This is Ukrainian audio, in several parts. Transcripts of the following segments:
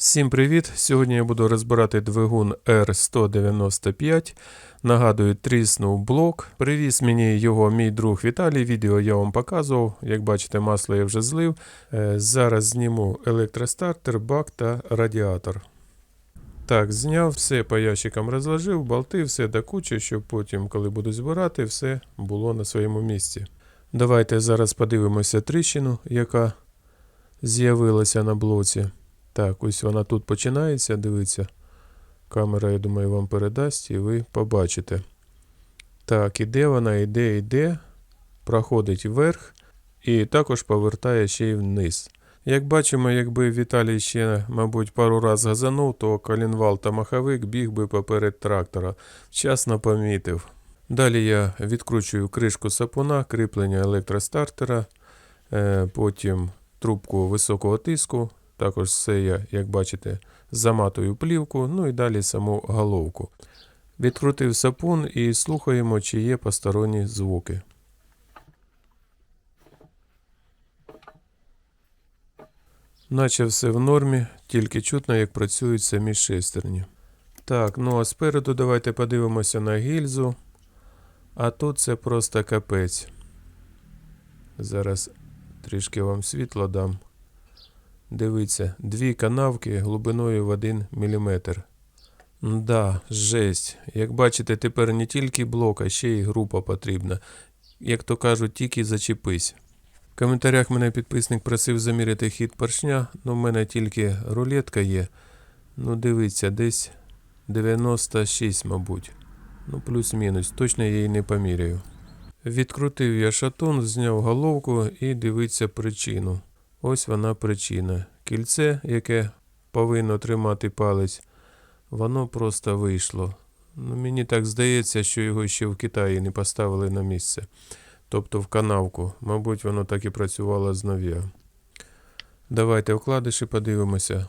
Всім привіт! Сьогодні я буду розбирати двигун R195. Нагадую, тріснув блок. Привіз мені його мій друг Віталій. Відео я вам показував. Як бачите, масло я вже злив. Е, Зараз зніму електростартер, бак та радіатор. Так, зняв, все по ящикам розложив, болти, все до кучі, щоб потім, коли буду збирати, все було на своєму місці. Давайте зараз подивимося тріщину, яка з'явилася на блоці. Так, ось вона тут починається, дивіться. Камера, я думаю, вам передасть і ви побачите. Так, іде вона, іде, іде, проходить вверх і також повертає ще й вниз. Як бачимо, якби Віталій ще, мабуть, пару раз газанув, то колінвал та маховик біг би поперед трактора. Вчасно помітив. Далі я відкручую кришку сапуна, кріплення електростартера, е, потім трубку високого тиску. Також все я, як бачите, заматую плівку, ну і далі саму головку. Відкрутив сапун і слухаємо, чи є посторонні звуки. Наче все в нормі, тільки чутно, як працюють самі шестерні. Так, ну а спереду давайте подивимося на гільзу. А тут це просто капець. Зараз трішки вам світло дам. Дивіться, дві канавки глибиною в 1 мм. Да, жесть. Як бачите, тепер не тільки блок, а ще й група потрібна. Як то кажуть, тільки зачепись. В коментарях мене підписник просив заміряти хід поршня, ну в мене тільки рулетка є. Ну, дивіться, десь 96, мабуть. Ну, плюс-мінус, точно я її не поміряю. Відкрутив я шатун, зняв головку і дивиться причину. Ось вона причина. Кільце, яке повинно тримати палець, воно просто вийшло. Ну, мені так здається, що його ще в Китаї не поставили на місце. Тобто в канавку. Мабуть, воно так і працювало з нов'я. Давайте вкладиші подивимося.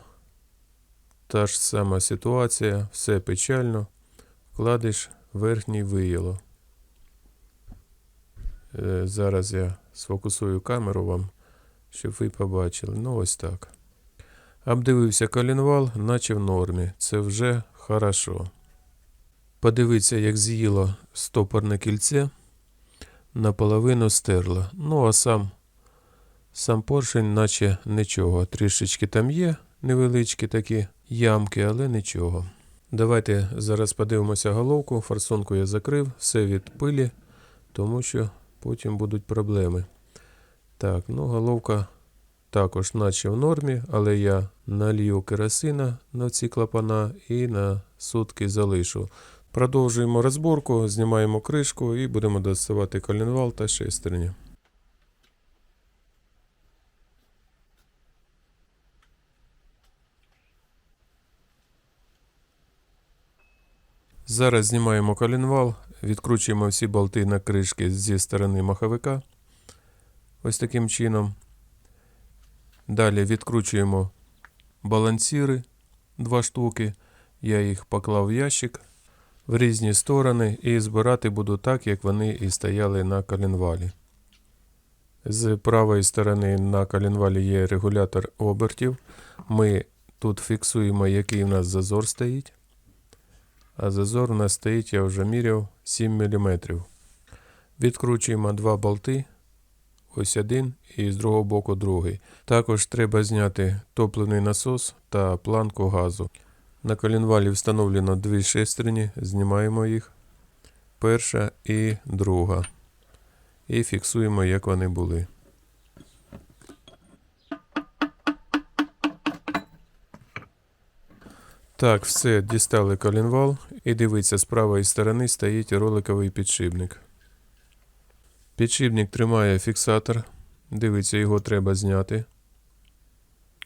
Та ж сама ситуація, все печально. Вкладиш верхній виїло. Е, зараз я сфокусую камеру вам щоб ви побачили. Ну, ось так. Обдивився колінвал, наче в нормі. Це вже хорошо. Подивіться, як з'їло стопорне кільце, наполовину стерло. Ну, а сам, сам поршень, наче нічого. Трішечки там є невеличкі такі ямки, але нічого. Давайте зараз подивимося головку. Форсунку я закрив, все від пилі, тому що потім будуть проблеми. Так, ну головка також наче в нормі, але я налью керосина на ці клапана і на сутки залишу. Продовжуємо розборку, знімаємо кришку і будемо доставати колінвал та шестерні. Зараз знімаємо колінвал, відкручуємо всі болти на кришки зі сторони маховика. Ось таким чином. Далі відкручуємо балансіри два штуки. Я їх поклав в ящик в різні сторони і збирати буду так, як вони і стояли на коленвалі. З правої сторони на коленвалі є регулятор обертів. Ми тут фіксуємо, який у нас зазор стоїть. А зазор у нас стоїть, я вже міряв 7 мм. Відкручуємо два болти ось один і з другого боку другий. Також треба зняти топливний насос та планку газу. На колінвалі встановлено дві шестерні, знімаємо їх. Перша і друга. І фіксуємо, як вони були. Так, все, дістали колінвал. І дивіться, з правої сторони стоїть роликовий підшипник. Підшипник тримає фіксатор. Дивіться, його треба зняти.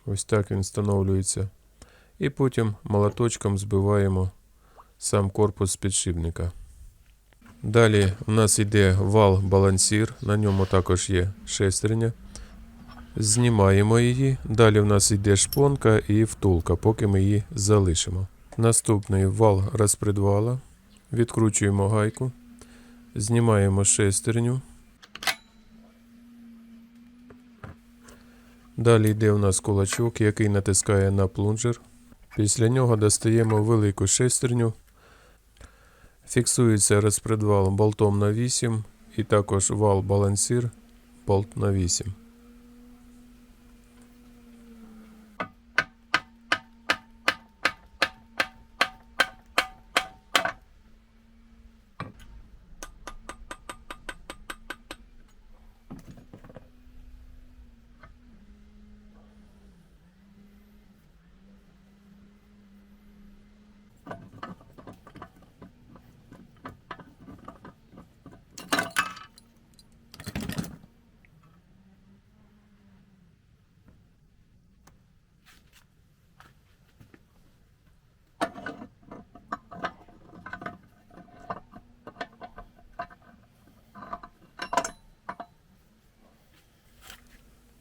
Ось так він встановлюється. І потім молоточком збиваємо сам корпус підшипника. Далі у нас йде вал-балансір, на ньому також є шестерня. Знімаємо її. Далі у нас йде шпонка і втулка, поки ми її залишимо. Наступний вал розпредвала. Відкручуємо гайку. Знімаємо шестерню. Далі йде у нас кулачок, який натискає на плунжер. Після нього достаємо велику шестерню. Фіксується розпредвал болтом на 8 і також вал балансир болт на 8.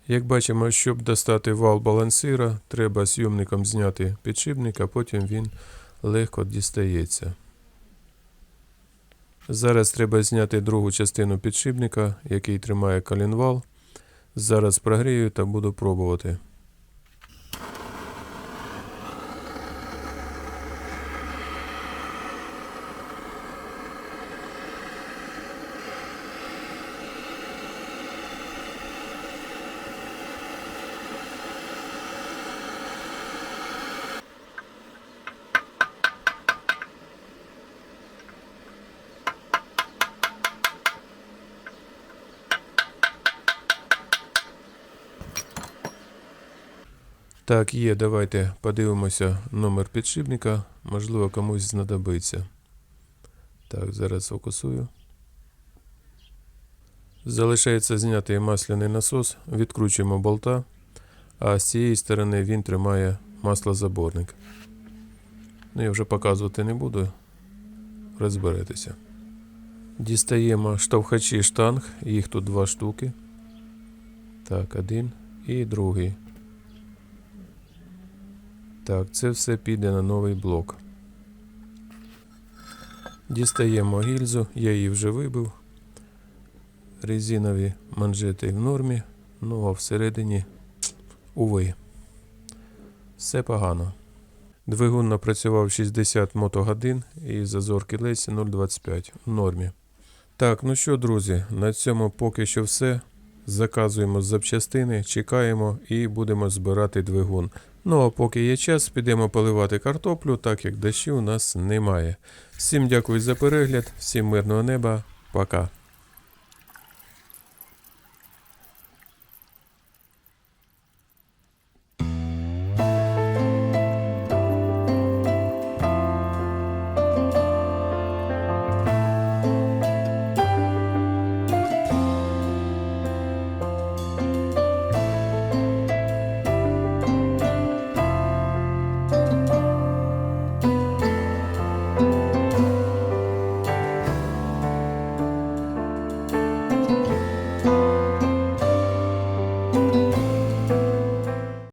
Як бачимо, щоб достати вал балансира, треба зйомником зняти підшипник, а потім він легко дістається. Зараз треба зняти другу частину підшипника, який тримає колінвал. Зараз прогрію та буду пробувати. Так, є, давайте подивимося номер підшипника. Можливо, комусь знадобиться. Так, зараз фокусую. Залишається зняти масляний насос, відкручуємо болта, а з цієї сторони він тримає маслозаборник. Ну, я вже показувати не буду, розберетеся. Дістаємо штовхачі штанг, їх тут два штуки. Так, один і другий. Так, це все піде на новий блок. Дістаємо гільзу, я її вже вибив. Резинові манжети в нормі, ну а всередині уви. Все погано. Двигун напрацював 60 мотогодин і зазор кілесі 0,25 в нормі. Так, ну що, друзі, на цьому поки що все. Заказуємо запчастини, чекаємо і будемо збирати двигун. Ну а поки є час, підемо поливати картоплю, так як дощу у нас немає. Всім дякую за перегляд, всім мирного неба, пока.